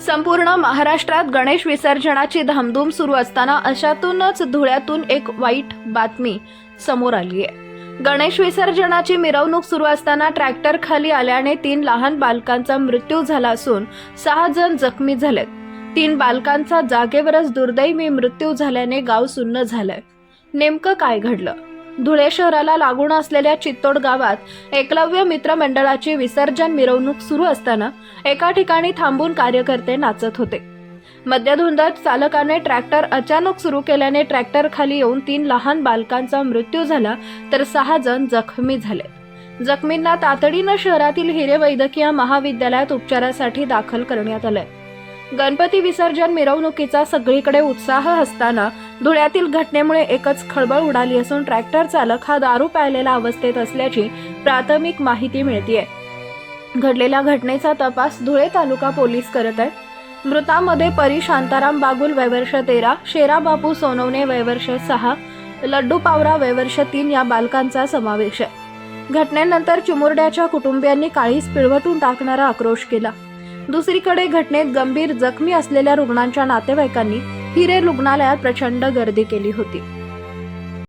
संपूर्ण महाराष्ट्रात गणेश विसर्जनाची धामधूम सुरू असताना अशातूनच धुळ्यातून एक वाईट बातमी समोर आली आहे गणेश विसर्जनाची मिरवणूक सुरू असताना ट्रॅक्टर खाली आल्याने तीन लहान बालकांचा मृत्यू झाला असून सहा जण जखमी झालेत. तीन बालकांचा जागेवरच दुर्दैवी मृत्यू झाल्याने गाव सुन्न झालंय. नेमकं काय घडलं? धुळे शहराला लागून असलेल्या चित्तोड गावात एकलव्य मित्र मंडळाची विसर्जन मिरवणूक सुरू असताना एका ठिकाणी थांबून कार्यकर्ते नाचत होते. मद्यधुंदात चालकाने ट्रॅक्टर अचानक सुरू केल्याने ट्रॅक्टर खाली येऊन तीन लहान बालकांचा मृत्यू झाला तर सहा जण जखमी झाले. जखमींना तातडीनं शहरातील हिरे वैद्यकीय महाविद्यालयात उपचारासाठी दाखल करण्यात आलंय. गणपती विसर्जन मिरवणुकीचा सगळीकडे उत्साह असताना धुळ्यातील घटनेमुळे एकच खळबळ उडाली असून ट्रॅक्टर चालक हा दारू प्यायलेला अवस्थेत असल्याची प्राथमिक माहिती मिळतीये. घडलेल्या घटनेचा तपास धुळे तालुका पोलीस करत आहेत. मृतामध्ये परी शांताराम बागुल वयवर्ष तेरा शेरा बापू सोनवणे वयवर्ष सहा लड्डू पावरा वयवर्ष तीन या बालकांचा समावेश आहे. घटनेनंतर चिमुरड्याच्या कुटुंबियांनी काळीच पिळवटून टाकणारा आक्रोश केला. दुसरीकडे घटनेत गंभीर जखमी असलेल्या रुग्णांच्या नातेवाईकांनी हिरे रुग्णालयात प्रचंड गर्दी केली होती.